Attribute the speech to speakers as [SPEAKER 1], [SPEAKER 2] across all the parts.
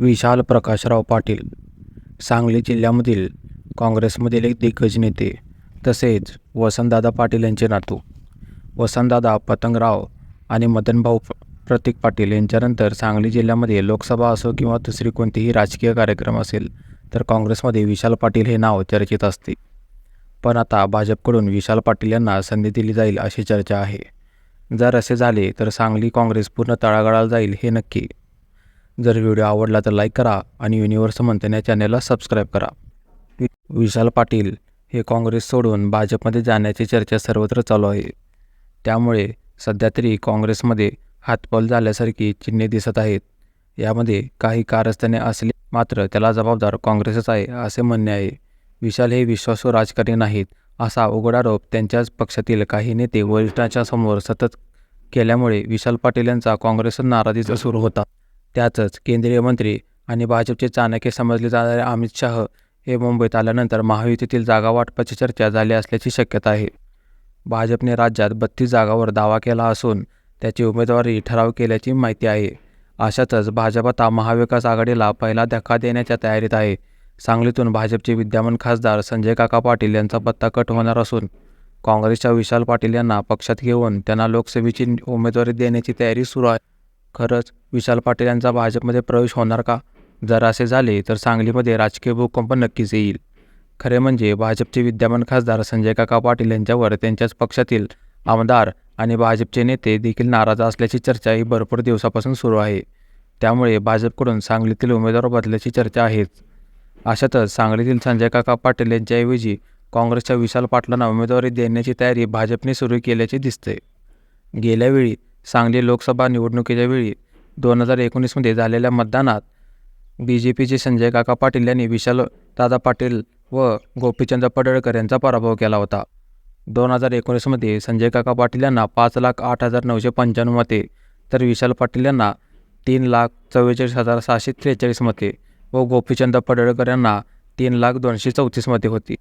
[SPEAKER 1] विशाल प्रकाशराव पाटील. सांगली जिल्ह्यामधील काँग्रेसमधील एक दिग्गज नेते तसेच वसंतदादा पाटील यांचे नातू वसंतदादा पतंगराव आणि मदनभाऊ प्रतीक पाटील यांच्यानंतर सांगली जिल्ह्यामध्ये लोकसभा असो किंवा दुसरी कोणतीही राजकीय कार्यक्रम असेल तर काँग्रेसमध्ये विशाल पाटील हे नाव चर्चेत असते. पण आता भाजपकडून विशाल पाटील यांना संधी दिली जाईल अशी चर्चा आहे. जर असे झाले तर सांगली काँग्रेस पूर्ण तळागाळाला जाईल हे नक्की जर व्हिडिओ आवडला तर लाईक करा आणि युनिव्हर्स मंथन या चॅनेलला सबस्क्राईब करा. विशाल पाटील हे काँग्रेस सोडून भाजपमध्ये जाण्याची चर्चा सर्वत्र चालू आहे. त्यामुळे सध्या तरी काँग्रेसमध्ये हातपाल झाल्यासारखी चिन्हे दिसत आहेत. यामध्ये काही कारस्थाने असली मात्र त्याला जबाबदार काँग्रेसच आहे असे म्हणणे आहे. विशाल हे विश्वासू राजकारणी नाहीत असा उघड आरोप त्यांच्याच पक्षातील काही नेते वरिष्ठांच्या समोर सतत केल्यामुळे विशाल पाटील यांचा काँग्रेस नाराजीचा सुरू होता. त्यातच केंद्रीय मंत्री आणि भाजपचे चाणक्य समजले जाणारे अमित शाह हे मुंबईत आल्यानंतर महायुतीतील जागा वाटपाची चर्चा झाली असल्याची शक्यता आहे. भाजपने राज्यात बत्तीस जागावर दावा केला असून त्याची उमेदवारी ठराव केल्याची माहिती आहे. अशातच भाजप आता महाविकास आघाडीला पहिला धक्का देण्याच्या तयारीत आहे. सांगलीतून भाजपचे विद्यमान खासदार संजय काका पाटील यांचा पत्ता कट होणार असून काँग्रेसच्या विशाल पाटील यांना पक्षात घेऊन त्यांना लोकसभेची उमेदवारी देण्याची तयारी सुरू आहे. खरंच विशाल पाटील यांचा भाजपमध्ये प्रवेश होणार का? जर असे झाले तर सांगलीमध्ये राजकीय भूकंप नक्कीच येईल. खरे म्हणजे भाजपचे विद्यमान खासदार संजय काका पाटील यांच्यावर त्यांच्याच पक्षातील आमदार आणि भाजपचे नेते देखील नाराज असल्याची चर्चा ही भरपूर दिवसापासून सुरू आहे. त्यामुळे भाजपकडून सांगलीतील उमेदवार बदल्याची चर्चा आहेच. अशातच सांगलीतील संजय काका पाटील यांच्याऐवजी काँग्रेसच्या विशाल पाटलांना उमेदवारी देण्याची तयारी भाजपने सुरू केल्याचे दिसते. गेल्यावेळी सांगली लोकसभा निवडणुकीच्या वेळी दोन हजार एकोणीसमध्ये झालेल्या मतदानात बी जे पीचे संजय काका पाटील यांनी विशाल दादा पाटील व गोपीचंद पडळकर यांचा पराभव केला होता. दोन हजार एकोणीसमध्ये संजय काका पाटील यांना पाच लाख आठ हजार नऊशे पंच्याण्णव मते तर विशाल पाटील यांना तीन लाख चव्वेचाळीस हजार सहाशे त्रेचाळीस मते व गोपीचंद पडळकर यांना तीन लाख दोनशे चौतीस मते होती.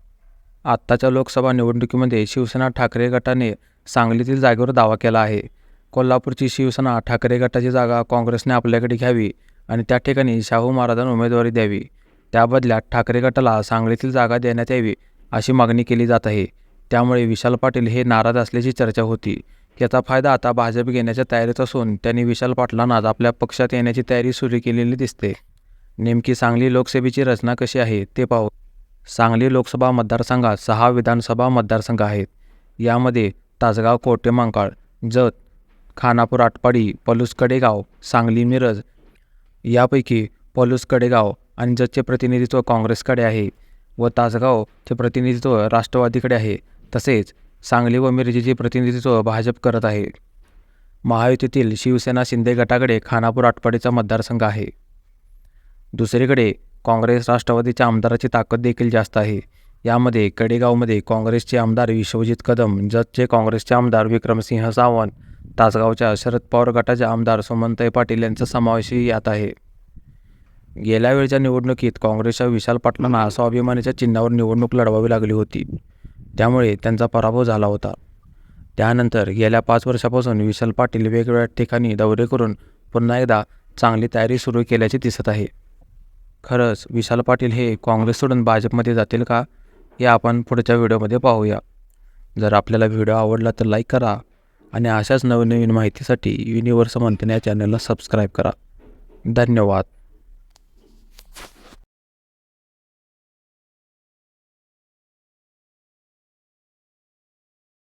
[SPEAKER 1] आत्ताच्या लोकसभा निवडणुकीमध्ये शिवसेना ठाकरे गटाने सांगलीतील जागेवर दावा केला आहे. कोल्हापूरची शिवसेना ठाकरे गटाची जागा काँग्रेसने आपल्याकडे घ्यावी आणि त्या ठिकाणी शाहू महाराजांना उमेदवारी द्यावी. त्या बदल्यात ठाकरे गटाला सांगलीतील जागा देण्यात यावी अशी मागणी केली जात आहे. त्यामुळे विशाल पाटील हे नाराज असल्याची चर्चा होती. याचा फायदा आता भाजप घेण्याच्या तयारीत असून त्यांनी विशाल पाटलांनाच आपल्या पक्षात येण्याची तयारी सुरू केलेली दिसते. नेमकी सांगली लोकसभेची रचना कशी आहे ते पाहू. सांगली लोकसभा मतदारसंघात सहा विधानसभा मतदारसंघ आहेत. यामध्ये तासगाव कोटे मांकाळ जत खानापूर आटपाडी पलूस कडेगाव सांगली मिरज. यापैकी पलूस कडेगाव आणि जतचे प्रतिनिधित्व काँग्रेसकडे आहे व तासगावचे प्रतिनिधित्व राष्ट्रवादीकडे आहे तसेच सांगली व मिरजेचे प्रतिनिधित्व भाजप करत आहे. महायुतीतील शिवसेना शिंदे गटाकडे खानापूर आटपाडीचा मतदारसंघ आहे. दुसरीकडे काँग्रेस राष्ट्रवादीच्या आमदाराची ताकद देखील जास्त आहे. यामध्ये कडेगावमध्ये काँग्रेसचे आमदार विश्वजित कदम जतचे काँग्रेसचे आमदार विक्रमसिंह सावंत तासगावच्या शरद पवार गटाचे आमदार सुमनताई पाटील यांचा समावेशही यात आहे. गेल्या वेळच्या निवडणुकीत काँग्रेसच्या विशाल पाटलांना स्वाभिमानीच्या चिन्हावर निवडणूक लढवावी लागली होती. त्यामुळे त्यांचा पराभव झाला होता. त्यानंतर गेल्या पाच वर्षापासून विशाल पाटील वेगवेगळ्या ठिकाणी दौरे करून पुन्हा एकदा चांगली तयारी सुरू केल्याचे दिसत आहे. खरंच विशाल पाटील हे काँग्रेस सोडून भाजपमध्ये जातील का? हे आपण पुढच्या व्हिडिओमध्ये पाहूया. जर आपल्याला व्हिडिओ आवडला तर लाईक करा. आणि अशाच नवनवीन माहितीसाठी युनिवर्स मंथन या चॅनलला सबस्क्राईब करा. धन्यवाद.